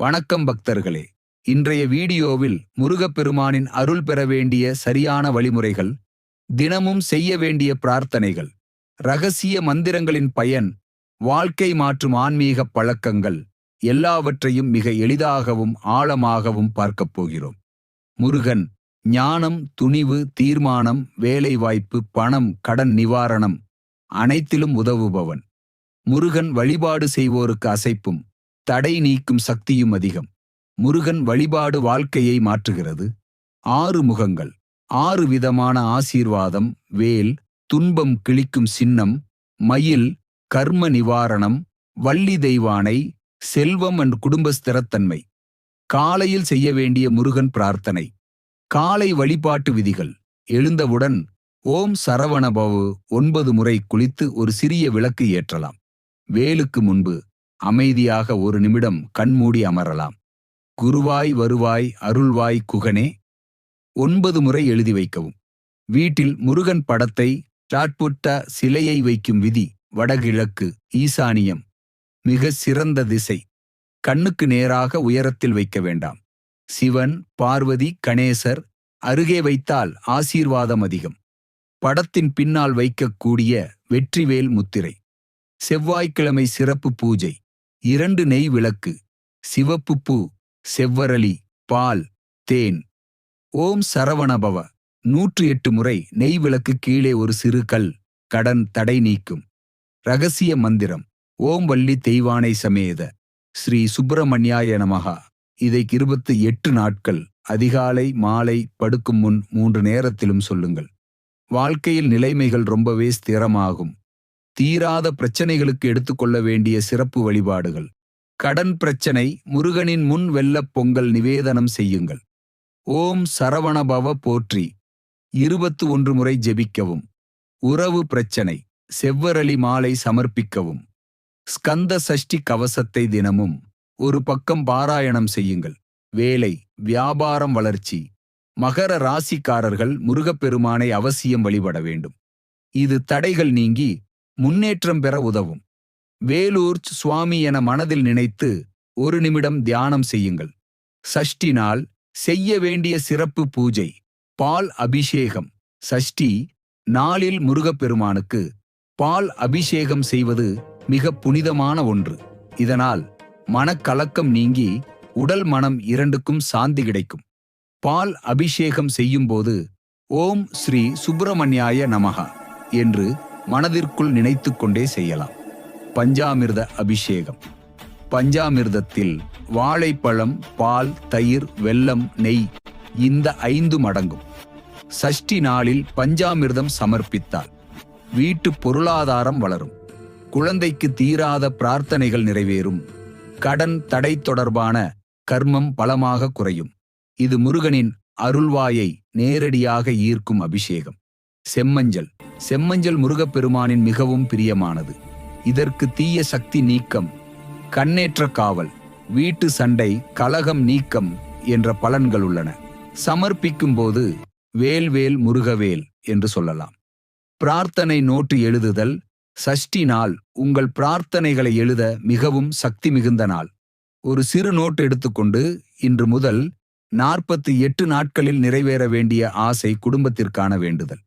வணக்கம் பக்தர்களே. இன்றைய வீடியோவில் முருகப்பெருமானின் அருள் பெற வேண்டிய சரியான வழிமுறைகள் தினமும் செய்ய வேண்டிய பிரார்த்தனைகள் ரகசிய மந்திரங்களின் பயன் வாழ்க்கை மாற்றும் ஆன்மீக பழக்கங்கள் எல்லாவற்றையும் மிக எளிதாகவும் ஆழமாகவும் பார்க்கப் போகிறோம். முருகன் ஞானம் துணிவு தீர்மானம் வேலைவாய்ப்பு பணம் கடன் நிவாரணம் அனைத்திலும் உதவுபவன். முருகன் வழிபாடு செய்வோருக்கு அசைப்பும் தடை நீக்கும் சக்தியும் அதிகம். முருகன் வழிபாடு வாழ்க்கையை மாற்றுகிறது. ஆறு முகங்கள். ஆறு விதமான ஆசீர்வாதம் வேல் துன்பம் கிழிக்கும் சின்னம் மயில் கர்ம நிவாரணம் வள்ளி தெய்வானை செல்வம் அண்ட் குடும்ப ஸ்திரத்தன்மை காலையில் செய்ய வேண்டிய முருகன் பிரார்த்தனை. காலை வழிபாட்டு விதிகள். எழுந்தவுடன் ஓம் சரவணபவு ஒன்பது முறை குளித்து ஒரு சிறிய விளக்கு ஏற்றலாம். வேலுக்கு முன்பு அமைதியாக ஒரு நிமிடம் கண்மூடி அமரலாம். குருவாய் வருவாய் அருள்வாய் குகனே. ஒன்பது முறை எழுதி வைக்கவும். வீட்டில் முருகன் படத்தை சாட்புட்ட சிலையை வைக்கும் விதி வடகிழக்கு ஈசானியம். மிக சிறந்த திசை. கண்ணுக்கு நேராக உயரத்தில் வைக்க வேண்டாம். சிவன் பார்வதி கணேசர் அருகே வைத்தால் ஆசீர்வாதம் அதிகம். படத்தின் பின்னால் வைக்கக்கூடிய வெற்றிவேல் முத்திரை. செவ்வாய்க்கிழமை சிறப்பு பூஜை. இரண்டு நெய் விளக்கு சிவப்பு பூ செவ்வரளி பால் தேன். ஓம் சரவணபவ. நூற்று எட்டு முறை நெய் விளக்கு கீழே ஒரு சிறு கல் கடன் தடை நீக்கும். ரகசிய மந்திரம். ஓம் வள்ளி தெய்வானை சமேத. ஸ்ரீ சுப்பிரமணியாய நமகா இதை இருபத்து எட்டு நாட்கள் அதிகாலை மாலை படுக்கும் முன் மூன்று நேரத்திலும் சொல்லுங்கள். வாழ்க்கையில் நிலைமைகள் ரொம்பவே ஸ்திரமாகும். தீராத பிரச்சனைகளுக்கு எடுத்துக்கொள்ள வேண்டிய சிறப்பு வழிபாடுகள். கடன் பிரச்சனை முருகனின் முன் வெல்லப் பொங்கல் நிவேதனம் செய்யுங்கள். ஓம் சரவணபவ போற்றி. இருபத்து ஒன்று முறை ஜெபிக்கவும். உறவு பிரச்சனை செவ்வரளி மாலை சமர்ப்பிக்கவும். ஸ்கந்த சஷ்டி கவசத்தை தினமும் ஒரு பக்கம் பாராயணம் செய்யுங்கள். வேலை வியாபாரம் வளர்ச்சி. மகர ராசிக்காரர்கள் முருகப்பெருமானை அவசியம் வழிபட வேண்டும். இது தடைகள் நீங்கி முன்னேற்றம் பெற உதவும். வேலூர் சுவாமி என மனதில் நினைத்து ஒரு நிமிடம் தியானம் செய்யுங்கள். சஷ்டி நாள் செய்ய வேண்டிய சிறப்பு பூஜை பால் அபிஷேகம். சஷ்டி நாளில் முருகப்பெருமானுக்கு பால் அபிஷேகம் செய்வது மிக புனிதமான ஒன்று. இதனால் மனக்கலக்கம் நீங்கி உடல் மனம் இரண்டுக்கும் சாந்தி கிடைக்கும். பால் அபிஷேகம் செய்யும்போது ஓம் ஸ்ரீ சுப்பிரமணியாய நமகா என்று மனதிற்குள் நினைத்து கொண்டே செய்யலாம். பஞ்சாமிர்த அபிஷேகம். பஞ்சாமிர்தத்தில் வாழைப்பழம் பால் தயிர் வெல்லம் நெய் இந்த ஐந்து மடங்கும். சஷ்டி நாளில் பஞ்சாமிர்தம் சமர்ப்பித்தால் வீட்டு பொருளாதாரம் வளரும். குழந்தைக்கு தீராத பிரார்த்தனைகள் நிறைவேறும். கடன் தடை தொடர்பான கர்மம் பலமாக குறையும். இது முருகனின் அருள்வாயை நேரடியாக ஈர்க்கும் அபிஷேகம். செம்மஞ்சள். செம்மஞ்சள் முருகப்பெருமானின் மிகவும் பிரியமானது. இதற்கு தீய சக்தி நீக்கம் கண்ணேற்ற காவல் வீட்டு சண்டை கலகம் நீக்கம் என்ற பலன்கள் உள்ளன. சமர்ப்பிக்கும் போது வேல்வேல் முருகவேல் என்று சொல்லலாம். பிரார்த்தனை நோட்டு எழுதுதல் சஷ்டி நாள் உங்கள் பிரார்த்தனைகளை எழுத மிகவும் சக்தி மிகுந்த நாள். ஒரு சிறு நோட்டு எடுத்துக்கொண்டு இன்று முதல் நாற்பத்தி எட்டு நாட்களில் நிறைவேற வேண்டிய ஆசை குடும்பத்திற்கான வேண்டுதல்.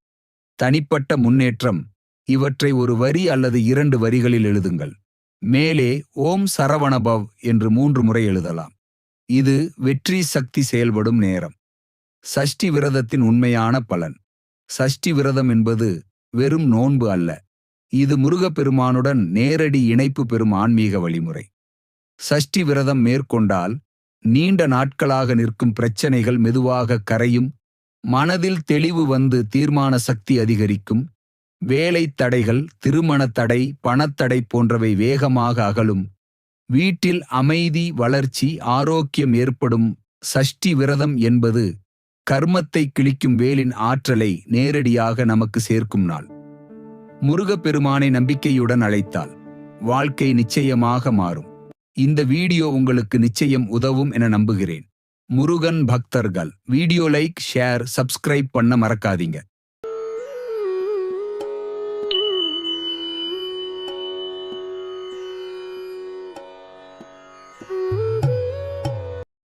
தனிப்பட்ட முன்னேற்றம். இவற்றை ஒரு வரி அல்லது இரண்டு வரிகளில் எழுதுங்கள். மேலே ஓம் சரவணபவ் என்று மூன்று முறை எழுதலாம். இது வெற்றி சக்தி செயல்படும் நேரம். சஷ்டி விரதத்தின் உண்மையான பலன். சஷ்டி விரதம் என்பது வெறும் நோன்பு அல்ல. இது முருகப்பெருமானுடன் நேரடி இணைப்பு பெறும் ஆன்மீக வழிமுறை. சஷ்டி விரதம் மேற்கொண்டால் நீண்ட நாட்களாக நிற்கும் பிரச்சனைகள் மெதுவாக கரையும் மனதில் தெளிவு வந்து தீர்மான சக்தி அதிகரிக்கும். வேலை தடைகள் திருமண தடை பணத்தடை போன்றவை வேகமாக அகலும். வீட்டில் அமைதி வளர்ச்சி ஆரோக்கியம் ஏற்படும். சஷ்டி விரதம் என்பது கர்மத்தை கிழிக்கும் வேலின் ஆற்றலை நேரடியாக நமக்கு சேர்க்கும் நாள். முருகப்பெருமானை நம்பிக்கையுடன் அழைத்தால் வாழ்க்கை நிச்சயமாக மாறும். இந்த வீடியோ உங்களுக்கு நிச்சயம் உதவும் என நம்புகிறேன். முருகன் பக்தர்கள். வீடியோ லைக் ஷேர் சப்ஸ்கிரைப் பண்ண மறக்காதீங்க.